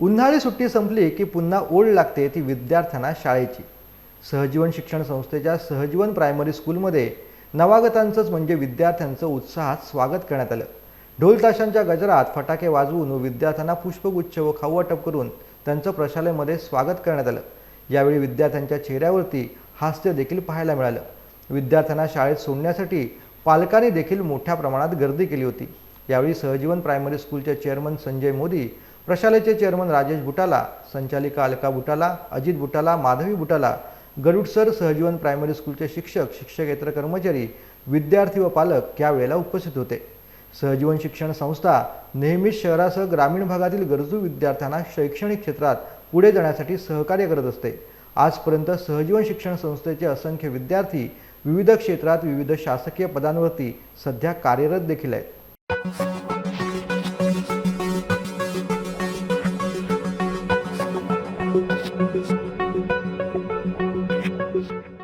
उन्हाळी सुट्टी संपली की पुन्हा ओढ लागते ती विद्यार्थ्यांना शाळेची. सहजीवन शिक्षण संस्थेच्या सहजीवन प्रायमरी स्कूलमध्ये नवागतांचंच म्हणजे विद्यार्थ्यांचं उत्साहात स्वागत करण्यात आलं. ढोल ताशांच्या गजरात फटाके वाजवून विद्यार्थ्यांना पुष्पगुच्छ व खाऊ वाटप करून त्यांचं प्रशालेमध्ये स्वागत करण्यात आलं. यावेळी विद्यार्थ्यांच्या चेहऱ्यावरती हास्य देखील पाहायला मिळालं. विद्यार्थ्यांना शाळेत सोडण्यासाठी पालकांनी देखील मोठ्या प्रमाणात गर्दी केली होती. यावेळी सहजीवन प्रायमरी स्कूलचे चेअरमन संजय मोदी प्रशालेचे चेअरमन राजेश बुटाला संचालिका अलका बुटाला अजित बुटाला माधवी बुटाला गरुडसर सहजीवन प्रायमरी स्कूलचे शिक्षक शिक्षकेतर कर्मचारी विद्यार्थी व पालक यावेळेला उपस्थित होते. सहजीवन शिक्षण संस्था नेहमीच शहरासह ग्रामीण भागातील गरजू विद्यार्थ्यांना शैक्षणिक क्षेत्रात पुढे जाण्यासाठी सहकार्य करत असते. आजपर्यंत सहजीवन शिक्षण संस्थेचे असंख्य विद्यार्थी विविध क्षेत्रात विविध शासकीय पदांवरती सध्या कार्यरत देखील आहेत. thank you